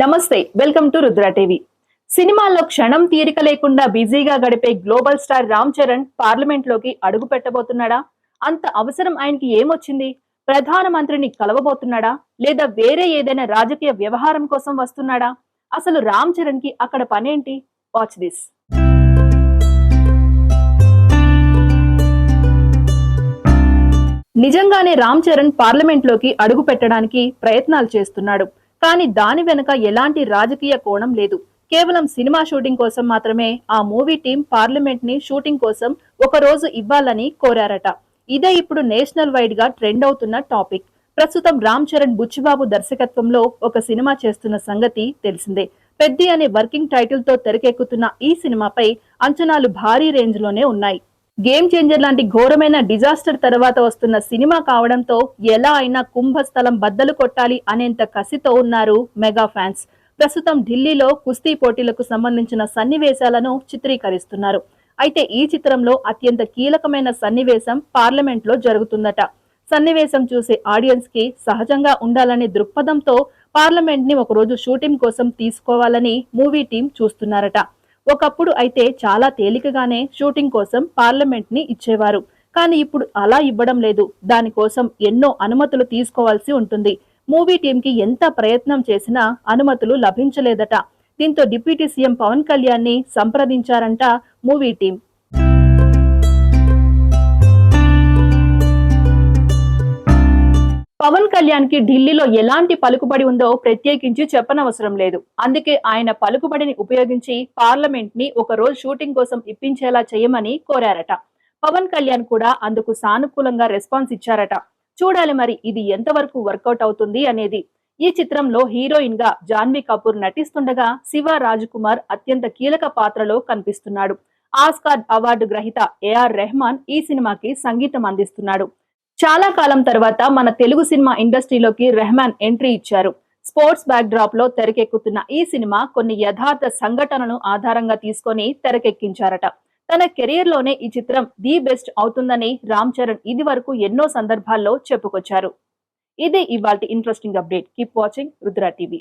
నమస్తే welcome to Rudra TV. సినిమాల్లో క్షణం తీరిక లేకుండా బిజీగా గడిపే గ్లోబల్ స్టార్ రామ్ చరణ్ పార్లమెంట్లోకి అడుగు పెట్టబోతున్నాడా? అంత అవసరం ఆయనకి ఏమొచ్చింది? ప్రధానమంత్రిని కలవబోతున్నాడా? లేదా వేరే ఏదైనా రాజకీయ వ్యవహారం కోసం వస్తున్నాడా? అసలు రామ్ చరణ్కి అక్కడ పనేంటి? వాచ్ దిస్ నిజంగానే రామ్ చరణ్ పార్లమెంట్లోకి అడుగు పెట్టడానికి ప్రయత్నాలు చేస్తున్నాడు. కానీ దాని వెనుక ఎలాంటి రాజకీయ కోణం లేదు. కేవలం సినిమా షూటింగ్ కోసం మాత్రమే ఆ మూవీ టీం పార్లమెంట్ని షూటింగ్ కోసం ఒక రోజు ఇవ్వాలని కోరారట. ఇదే ఇప్పుడు నేషనల్ వైడ్గా ట్రెండ్ అవుతున్న టాపిక్. ప్రస్తుతం రామ్ చరణ్ బుచ్చిబాబు దర్శకత్వంలో ఒక సినిమా చేస్తున్న సంగతి తెలిసిందే. పెద్ది అనే వర్కింగ్ టైటిల్తో తెరకెక్కుతున్న ఈ సినిమాపై అంచనాలు భారీ రేంజ్లోనే ఉన్నాయి. గేమ్ చేంజర్ లాంటి ఘోరమైన డిజాస్టర్ తర్వాత వస్తున్న సినిమా కావడంతో ఎలా అయినా కుంభస్థలం బద్దలు కొట్టాలి అనేంత కసితో ఉన్నారు మెగా ఫ్యాన్స్. ప్రస్తుతం ఢిల్లీలో కుస్తీ పోటీలకు సంబంధించిన సన్నివేశాలను చిత్రీకరిస్తున్నారు. అయితే ఈ చిత్రంలో అత్యంత కీలకమైన సన్నివేశం పార్లమెంట్లో జరుగుతుందట. సన్నివేశం చూసే ఆడియన్స్కి సహజంగా ఉండాలనే దృక్పథంతో పార్లమెంట్ని ఒకరోజు షూటింగ్ కోసం తీసుకోవాలని మూవీ టీం చూస్తున్నారట. ఒకప్పుడు అయితే చాలా తేలికగానే షూటింగ్ కోసం పార్లమెంట్ని ఇచ్చేవారు. కానీ ఇప్పుడు అలా ఇవ్వడం లేదు. దానికోసం ఎన్నో అనుమతులు తీసుకోవాల్సి ఉంటుంది. మూవీ టీంకి ఎంత ప్రయత్నం చేసినా అనుమతులు లభించలేదట. దీంతో డిప్యూటీ సీఎం పవన్ కళ్యాణ్ని సంప్రదించారంట మూవీ టీం పవన్ కళ్యాణ్కి ఢిల్లీలో ఎలాంటి పలుకుబడి ఉందో ప్రత్యేకించి చెప్పనవసరం లేదు. అందుకే ఆయన పలుకుబడిని ఉపయోగించి పార్లమెంట్ని ఒక రోజు షూటింగ్ కోసం ఇప్పించేలా చేయమని కోరారట. పవన్ కళ్యాణ్ కూడా అందుకు సానుకూలంగా రెస్పాన్స్ ఇచ్చారట. చూడాలి మరి ఇది ఎంతవరకు వర్కౌట్ అవుతుంది అనేది. ఈ చిత్రంలో హీరోయిన్గా జాన్వీ కపూర్ నటిస్తుండగా శివ రాజకుమార్ అత్యంత కీలక పాత్రలో కనిపిస్తున్నాడు. ఆస్కార్ అవార్డు గ్రహీత ఏఆర్ రెహమాన్ ఈ సినిమాకి సంగీతం అందిస్తున్నాడు. చాలా కాలం తర్వాత మన తెలుగు సినిమా ఇండస్ట్రీలోకి రెహమాన్ ఎంట్రీ ఇచ్చారు. స్పోర్ట్స్ బ్యాక్ డ్రాప్లో తెరకెక్కుతున్న ఈ సినిమా కొన్ని యథార్థ సంఘటనను ఆధారంగా తీసుకొని తెరకెక్కించారట. తన కెరీర్లోనే ఈ చిత్రం ది బెస్ట్ అవుతుందని రామ్ చరణ్ ఇది వరకు ఎన్నో సందర్భాల్లో చెప్పుకొచ్చారు. ఇదే ఇవాళ interesting update. Keep watching Rudra TV.